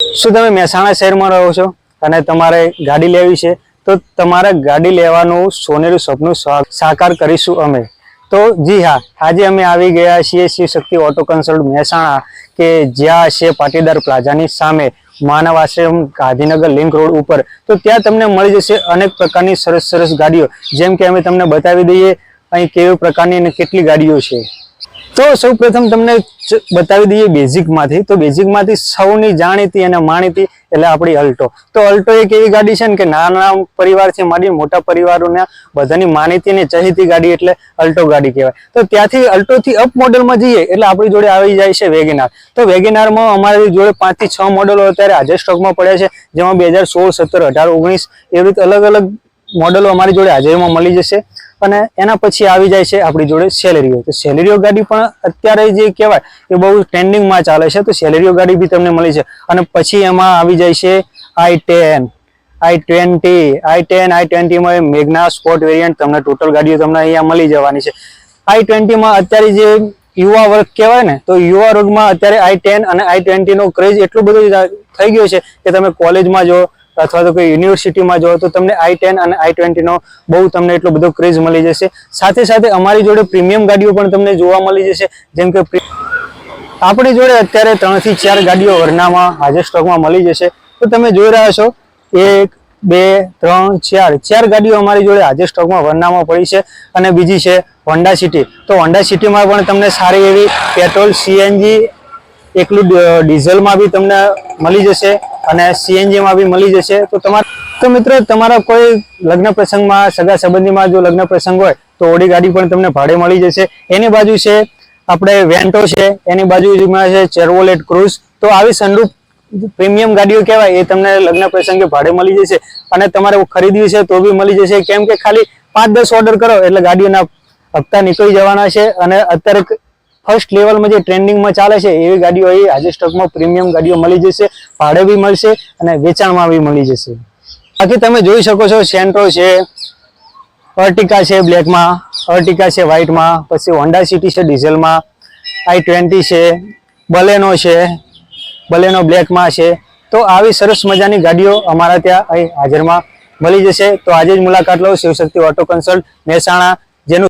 શું તમે મહેસાણા શહેરમાં રહો છો? અને તમારે ગાડી લેવી છે? તો તમારા ગાડી લેવાનું સોનેરું સપનું સાકાર કરીશું અમે. તો જી હા, આજે અમે આવી ગયા છીએ શિવ શક્તિ ઓટો કન્સલ્ટ મહેસાણા કે જ્યાં છે પાટીદાર પ્લાઝાની સામે માનવ આશ્રમ ગાંધીનગર લિંક રોડ ઉપર. તો ત્યાં તમને મળી જશે અનેક પ્રકારની સરસ સરસ ગાડીઓ. જેમ કે અમે તમને બતાવી દઈએ અહીં કેવી પ્રકારની અને કેટલી ગાડીઓ છે. તો સૌ પ્રથમ તમને બતાવી દઈએ બેઝિકમાંથી. તો બેઝિકમાંથી સૌની જાણીતી અને માણીતી એટલે આપણી અલ્ટો. તો અલ્ટો એક એવી ગાડી છે ને કે નાના પરિવારથી માંડી મોટા પરિવારોને બધાની માનીતી અને ચહીતી ગાડી એટલે અલ્ટો ગાડી કહેવાય. તો ત્યાંથી અલ્ટોથી અપ મોડલમાં જઈએ એટલે આપણી જોડે આવી જાય છે વેગેનાર. તો વેગેનારમાં અમારી જોડે પાંચથી છ મોડલો અત્યારે હાજર સ્ટોકમાં પડ્યા છે, જેમાં બે હજાર સોળ, સત્તર, અઢાર, ઓગણીસ એવી રીતે અલગ અલગ મોડલો અમારી જોડે હાજરીમાં મળી જશે. અને એના પછી આવી જાય છે આપણી જોડે સેલેરીઓ. તો સેલેરીઓ ગાડી પણ અત્યારે જે કહેવાય એ બહુ ટ્રેન્ડિંગમાં ચાલે છે, તો સેલેરીઓ ગાડી બી તમને મળી છે. અને પછી એમાં આવી જાય છે i ten, i twenty, i ten, i ટ્વેન્ટીમાં Magna sport variant તમને ટોટલ ગાડીઓ તમને અહીંયા મળી જવાની છે. આઈ ટ્વેન્ટીમાં અત્યારે જે યુવા વર્ગ કહેવાય ને, તો યુવા વર્ગમાં અત્યારે આઈ ટેન અને આઈ ટ્વેન્ટીનો ક્રેઝ એટલો બધો થઈ ગયો છે કે તમે કોલેજમાં જો અથવા તો કોઈ યુનિવર્સિટીમાં જો તો તમને આઈ ટેન અને આઈ ટ્વેન્ટીનો બહુ તમને એટલો બધો ક્રેઝ મળી જશે. સાથે સાથે અમારી જોડે પ્રીમિયમ ગાડીઓ પણ તમને જોવા મળી જશે. જેમ કે આપણી જોડે અત્યારે ત્રણથી ચાર ગાડીઓ વરનામાં હાજર સ્ટોકમાં મળી જશે. તો તમે જોઈ રહ્યા છો, એક, બે, ત્રણ, ચાર. ચાર ગાડીઓ અમારી જોડે હાજર સ્ટોકમાં વરનામાં પડી છે અને બીજી છે હોન્ડા સિટી. તો હોન્ડા સિટીમાં પણ તમને સારી એવી પેટ્રોલ, સીએનજી, એકલું ડીઝલમાં બી તમને મળી જશે. અને સીએનજી માં બી મળી જશે. તો તમારે તો મિત્રો, તમારા કોઈ લગ્ન પ્રસંગમાં, સગા સંબંધીમાં જો લગ્ન પ્રસંગ હોય, તો ઓડી ગાડી પણ તમને ભાડે મળી જશે. એની બાજુ છે, આપણે વેન્ટો છે, એની બાજુમાં છે ચેરવોલેટ ક્રુઝ તો આવી સનરૂફ પ્રીમિયમ ગાડીઓ કહેવાય, એ તમને લગ્ન પ્રસંગે ભાડે મળી જશે. અને તમારે ખરીદવી છે તો બી મળી જશે. કેમ કે ખાલી પાંચ દસ ઓર્ડર કરો, એટલે ગાડીઓના હપ્તા નીકળી જવાના છે. અને અત્યારે ફર્સ્ટ લેવલમાં જે ટ્રેન્ડિંગમાં ચાલે છે, એવી ગાડીઓ અહીં આજે સ્ટોકમાં પ્રીમિયમ ગાડીઓ મળી જશે, ભાડે બી મળશે અને વેચાણમાં બી મળી જશે. બાકી તમે જોઈ શકો છો સેન્ટ્રો છે અર્ટિકા છે બ્લેકમાં અર્ટિકા છે વ્હાઇટમાં પછી હોન્ડા સિટી છે ડીઝલમાં આઈ ટ્વેન્ટી છે બલેનો છે બલેનો બ્લેકમાં છે. તો આવી સરસ મજાની ગાડીઓ અમારા ત્યાં અહીં હાજરમાં મળી જશે. તો આજે જ મુલાકાત લો, શિવશક્તિ ઓટો કન્સલ્ટ મહેસાણા